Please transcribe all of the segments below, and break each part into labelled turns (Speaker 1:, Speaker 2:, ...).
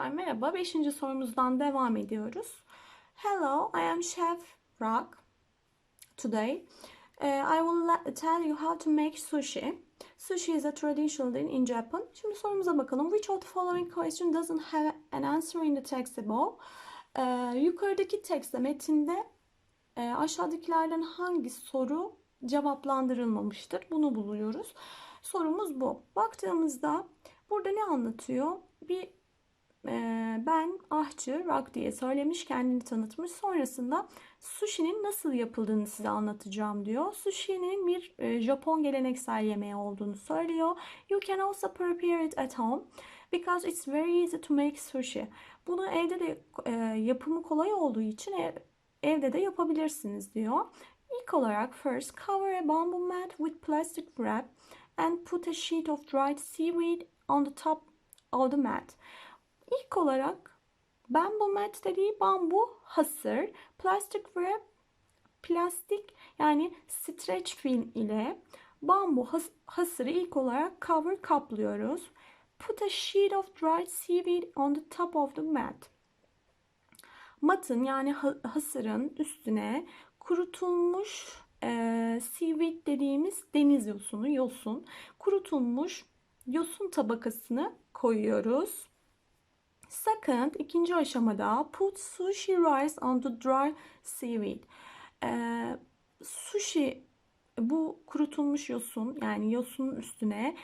Speaker 1: Çocuklar merhaba. Beşinci sorumuzdan devam ediyoruz. Hello, I am Chef Rock. Today, uh, I will tell you how to make sushi. Sushi is a traditional dish in Japan. Şimdi sorumuza bakalım. Which of the following question doesn't have an answer in the text above? Ee, yukarıdaki tekste, metinde e, aşağıdakilerden hangi soru cevaplandırılmamıştır? Bunu buluyoruz. Sorumuz bu. Baktığımızda burada ne anlatıyor? Bir ben ahçı Rock diye söylemiş, kendini tanıtmış. Sonrasında sushi'nin nasıl yapıldığını size anlatacağım diyor. Sushi'nin bir Japon geleneksel yemeği olduğunu söylüyor. You can also prepare it at home because it's very easy to make sushi. Bunu evde de yapımı kolay olduğu için ev- evde de yapabilirsiniz diyor. İlk olarak first cover a bamboo mat with plastic wrap and put a sheet of dried seaweed on the top of the mat. İlk olarak bamboo mat dediği bambu hasır, plastic wrap plastik yani stretch film ile bambu has- hasırı ilk olarak cover kaplıyoruz. Put a sheet of dried seaweed on the top of the mat. Matın yani ha- hasırın üstüne kurutulmuş e, seaweed dediğimiz deniz yosunu, yosun, kurutulmuş yosun tabakasını koyuyoruz. Second, ikinci aşamada put sushi rice on the dry seaweed. Ee, sushi bu kurutulmuş yosun yani yosunun üstüne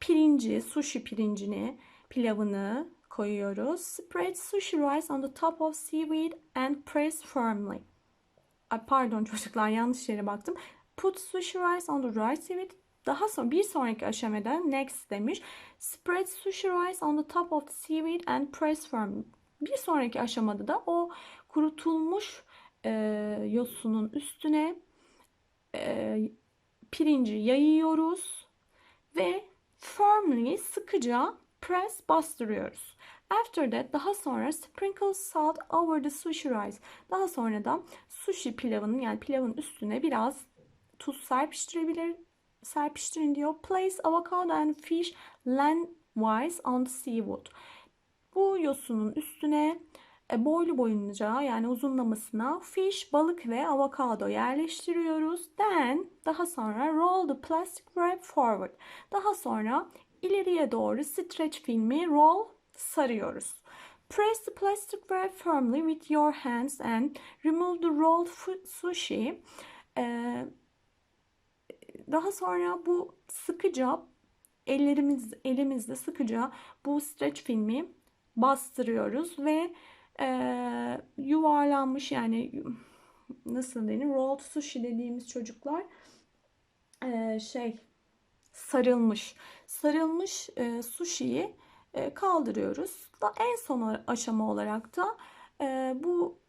Speaker 1: pirinci, sushi pirincini, pilavını koyuyoruz. Spread sushi rice on the top of seaweed and press firmly. Pardon çocuklar yanlış yere baktım. Put sushi rice on the dry seaweed. Daha sonra bir sonraki aşamada next demiş. Spread sushi rice on the top of the seaweed and press firm. Bir sonraki aşamada da o kurutulmuş e, yosunun üstüne e, pirinci yayıyoruz ve firmly sıkıca press bastırıyoruz. After that daha sonra sprinkle salt over the sushi rice. Daha sonra da sushi pilavının yani pilavın üstüne biraz tuz serpiştirebilir serpiştirin diyor. Place avocado and fish lengthwise on the seafood. Bu yosunun üstüne e, boylu boyunca yani uzunlamasına fish, balık ve avokado yerleştiriyoruz. Then daha sonra roll the plastic wrap forward. Daha sonra ileriye doğru stretch filmi roll sarıyoruz. Press the plastic wrap firmly with your hands and remove the rolled sushi. Ee, daha sonra bu sıkıca ellerimiz elimizde sıkıca bu stretch filmi bastırıyoruz ve e, yuvarlanmış yani nasıl denir rolled sushi dediğimiz çocuklar e, şey sarılmış sarılmış e, sushi'yi e, kaldırıyoruz. Da en son aşama olarak da e, bu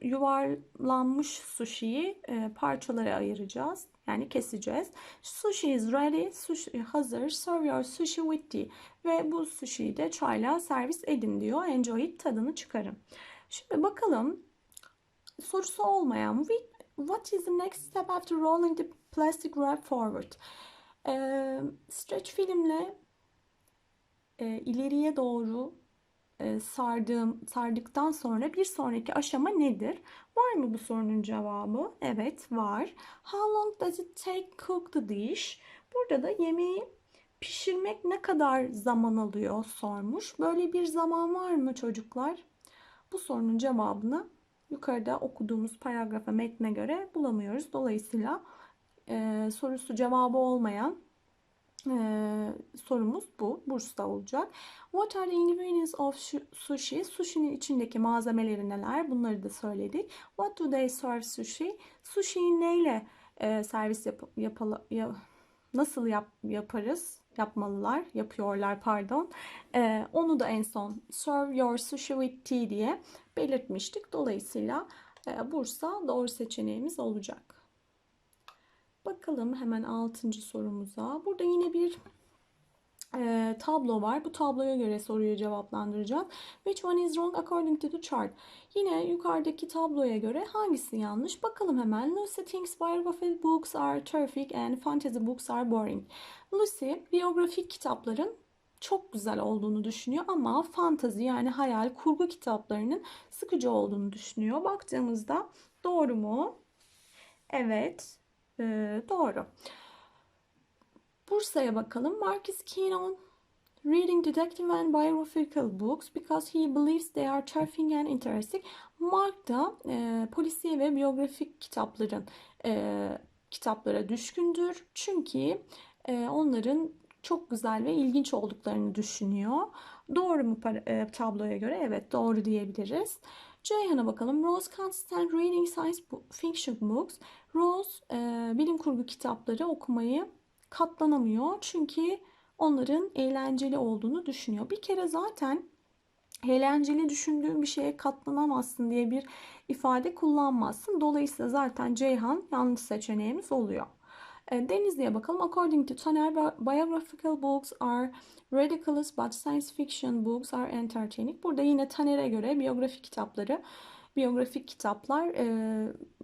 Speaker 1: yuvarlanmış sushi'yi e, parçalara ayıracağız. Yani keseceğiz. Sushi is ready. Sushi hazır. Serve your sushi with tea. Ve bu sushi'yi de çayla servis edin diyor. Enjoy it. Tadını çıkarın. Şimdi bakalım sorusu olmayan "Whi- what is the next step after rolling the plastic wrap forward? Ee, stretch filmle e, ileriye doğru sardığım sardıktan sonra bir sonraki aşama nedir? Var mı bu sorunun cevabı? Evet var. How long does it take cook the dish? Burada da yemeği pişirmek ne kadar zaman alıyor sormuş. Böyle bir zaman var mı çocuklar? Bu sorunun cevabını yukarıda okuduğumuz paragrafa metne göre bulamıyoruz. Dolayısıyla e, sorusu cevabı olmayan e, sorumuz bu. Burs'ta olacak. What are the ingredients of sushi? Sushi'nin içindeki malzemeleri neler? Bunları da söyledik. What do they serve sushi? Sushi'yi neyle e, servis yap, yapalı, ya- nasıl yap, yaparız? Yapmalılar, yapıyorlar pardon. E, onu da en son serve your sushi with tea diye belirtmiştik. Dolayısıyla e, Bursa doğru seçeneğimiz olacak. Bakalım hemen 6. sorumuza. Burada yine bir e, tablo var. Bu tabloya göre soruyu cevaplandıracağız. Which one is wrong according to the chart? Yine yukarıdaki tabloya göre hangisi yanlış? Bakalım hemen. Lucy thinks biography books are terrific and fantasy books are boring. Lucy biyografik kitapların çok güzel olduğunu düşünüyor ama fantazi yani hayal kurgu kitaplarının sıkıcı olduğunu düşünüyor. Baktığımızda doğru mu? Evet, e, doğru. Bursa'ya bakalım. Mark is keen on reading detective and biographical books because he believes they are charming and interesting. Mark da e, polisiye ve biyografik kitapların e, kitaplara düşkündür. Çünkü e, onların çok güzel ve ilginç olduklarını düşünüyor. Doğru mu e, tabloya göre? Evet doğru diyebiliriz. Ceyhan'a bakalım. Rose can't stand reading science fiction books. Rose e, bilim kurgu kitapları okumayı katlanamıyor. Çünkü onların eğlenceli olduğunu düşünüyor. Bir kere zaten eğlenceli düşündüğün bir şeye katlanamazsın diye bir ifade kullanmazsın. Dolayısıyla zaten Ceyhan yanlış seçeneğimiz oluyor. E, Denizli'ye bakalım. According to Taner, biographical books are ridiculous but science fiction books are entertaining. Burada yine Taner'e göre biyografi kitapları, biyografik kitaplar e,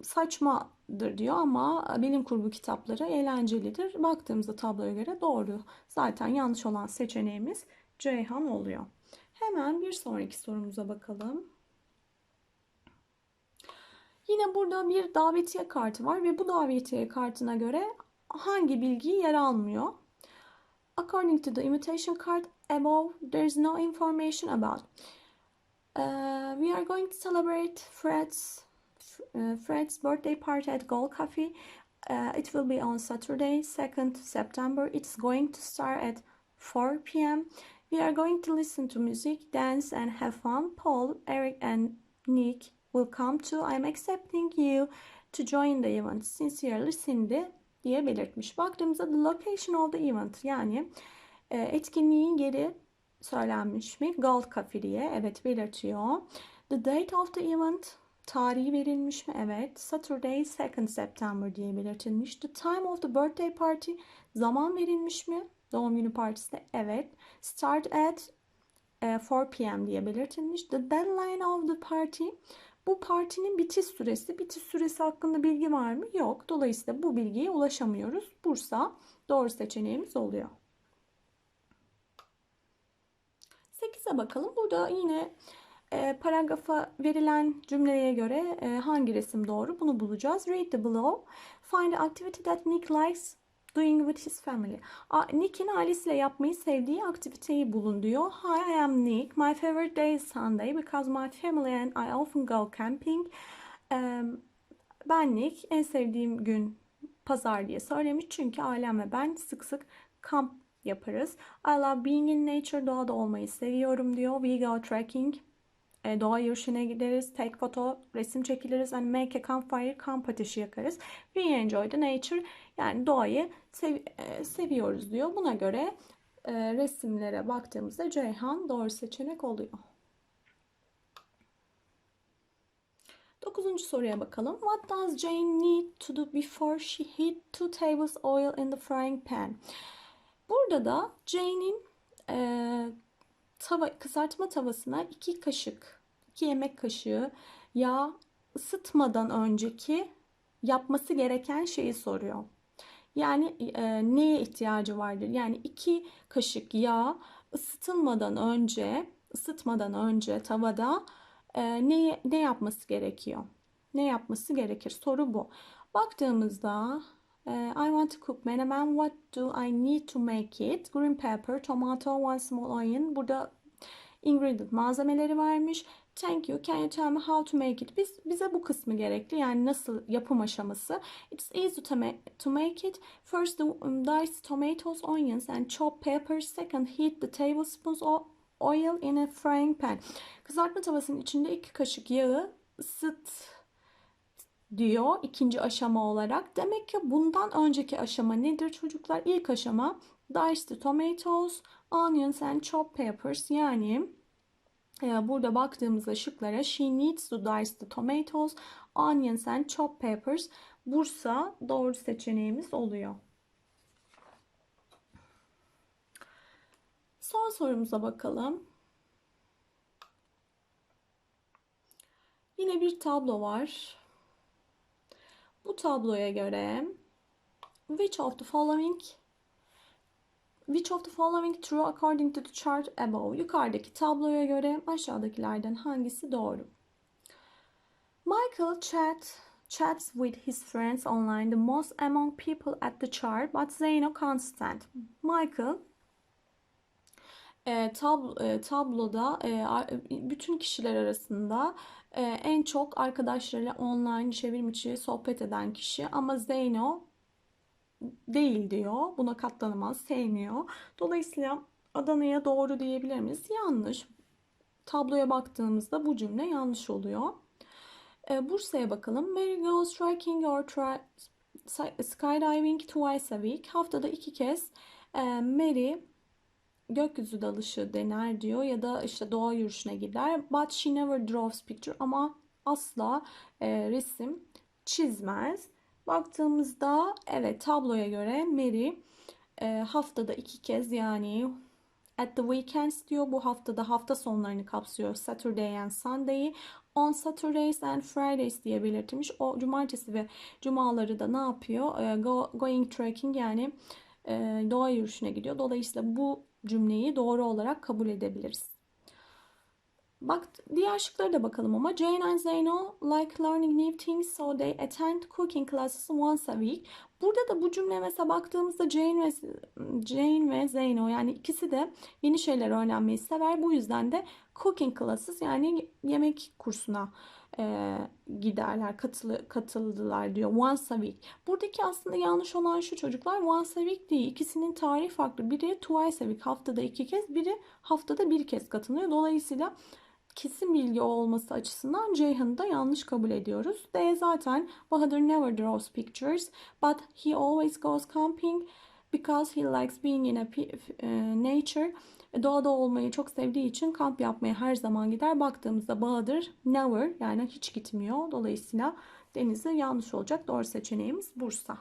Speaker 1: saçmadır diyor ama bilim kurgu kitapları eğlencelidir. Baktığımızda tabloya göre doğru. Zaten yanlış olan seçeneğimiz Ceyhan oluyor. Hemen bir sonraki sorumuza bakalım. Yine burada bir davetiye kartı var ve bu davetiye kartına göre hangi bilgi yer almıyor? According to the invitation card above, there is no information about. Uh, we are going to celebrate Fred's uh, Fred's birthday party at Gold Coffee. Uh, it will be on Saturday, 2nd September. It's going to start at 4 p.m. We are going to listen to music, dance, and have fun. Paul, Eric, and Nick will come too. I'm accepting you to join the event. Sincerely Cindy diye belirtmiş. Baktığımızda the location of the event yani etkinliğin yeri söylenmiş mi? Gold Cafe diye evet belirtiyor. The date of the event tarihi verilmiş mi? Evet. Saturday 2nd September diye belirtilmiş. The time of the birthday party zaman verilmiş mi? Doğum günü partisi de evet. Start at 4 p.m. diye belirtilmiş. The deadline of the party bu partinin bitiş süresi, bitiş süresi hakkında bilgi var mı? Yok. Dolayısıyla bu bilgiye ulaşamıyoruz. Bursa doğru seçeneğimiz oluyor. 8'e bakalım. Burada yine e, paragrafa verilen cümleye göre e, hangi resim doğru bunu bulacağız. Read the below. Find the activity that Nick likes doing with his family. Nick'in ailesiyle yapmayı sevdiği aktiviteyi bulun diyor. Hi, I am Nick. My favorite day is Sunday because my family and I often go camping. Um, ben Nick. En sevdiğim gün pazar diye söylemiş. Çünkü ailem ve ben sık sık kamp yaparız. I love being in nature. Doğada olmayı seviyorum diyor. We go trekking. E, doğa yürüyüşüne gideriz, take foto, resim çekiliriz and make a campfire, kamp ateşi yakarız. We enjoy the nature, yani doğayı sev e, seviyoruz diyor. Buna göre e, resimlere baktığımızda Ceyhan doğru seçenek oluyor. Dokuzuncu soruya bakalım. What does Jane need to do before she heat two tables oil in the frying pan? Burada da Jane'in e, tava, kızartma tavasına iki kaşık, iki yemek kaşığı yağ ısıtmadan önceki yapması gereken şeyi soruyor. Yani e, neye ihtiyacı vardır? Yani iki kaşık yağ ısıtılmadan önce, ısıtmadan önce tavada e, ne, ne yapması gerekiyor? Ne yapması gerekir? Soru bu. Baktığımızda I want to cook menemen. What do I need to make it? Green pepper, tomato, one small onion. Burada ingredient malzemeleri vermiş. Thank you. Can you tell me how to make it? Biz, bize bu kısmı gerekli. Yani nasıl yapım aşaması. It's easy to, make, to make it. First um, dice tomatoes, onions and chop peppers. Second heat the tablespoons of oil in a frying pan. Kızartma tavasının içinde iki kaşık yağı ısıt diyor ikinci aşama olarak. Demek ki bundan önceki aşama nedir çocuklar? İlk aşama dice the tomatoes, onions and chop peppers yani ee, burada baktığımızda şıklara she needs to dice the tomatoes, onions and chop peppers. Bursa doğru seçeneğimiz oluyor. Son sorumuza bakalım. Yine bir tablo var. Bu tabloya göre which of the following Which of the following true according to the chart above? Yukarıdaki tabloya göre aşağıdakilerden hangisi doğru? Michael chat chats with his friends online the most among people at the chart, but Zeno can't stand. Michael e, tab, e, tabloda e, bütün kişiler arasında e, en çok arkadaşlarıyla online çevrim içi sohbet eden kişi ama Zeno değil diyor. Buna katlanamaz, sevmiyor. Dolayısıyla Adana'ya doğru diyebilir miyiz? Yanlış. Tabloya baktığımızda bu cümle yanlış oluyor. E, Bursa'ya bakalım. Mary goes trekking or try, skydiving twice a week. Haftada iki kez Mary gökyüzü dalışı dener diyor ya da işte doğa yürüyüşüne gider. But she never draws picture ama asla e, resim çizmez. Baktığımızda evet tabloya göre Mary e, haftada iki kez yani at the weekends diyor. Bu haftada hafta sonlarını kapsıyor. Saturday and Sunday'i. On Saturdays and Fridays diye belirtilmiş. O cumartesi ve cumaları da ne yapıyor? E, go, going trekking yani e, doğa yürüyüşüne gidiyor. Dolayısıyla bu cümleyi doğru olarak kabul edebiliriz. Bak diğer şıklara da bakalım ama Jane and Zeno like learning new things so they attend cooking classes once a week. Burada da bu cümle mesela baktığımızda Jane ve Jane ve Zeno yani ikisi de yeni şeyler öğrenmeyi sever. Bu yüzden de cooking classes yani yemek kursuna e, giderler, katılı, katıldılar diyor. Once a week. Buradaki aslında yanlış olan şu çocuklar once a week değil. İkisinin tarihi farklı. Biri twice a week haftada iki kez, biri haftada bir kez katılıyor. Dolayısıyla kesin bilgi olması açısından Ceyhan'ı da yanlış kabul ediyoruz. D zaten Bahadır never draws pictures but he always goes camping because he likes being in a nature. Doğada olmayı çok sevdiği için kamp yapmaya her zaman gider. Baktığımızda Bahadır never yani hiç gitmiyor. Dolayısıyla denizi yanlış olacak. Doğru seçeneğimiz Bursa.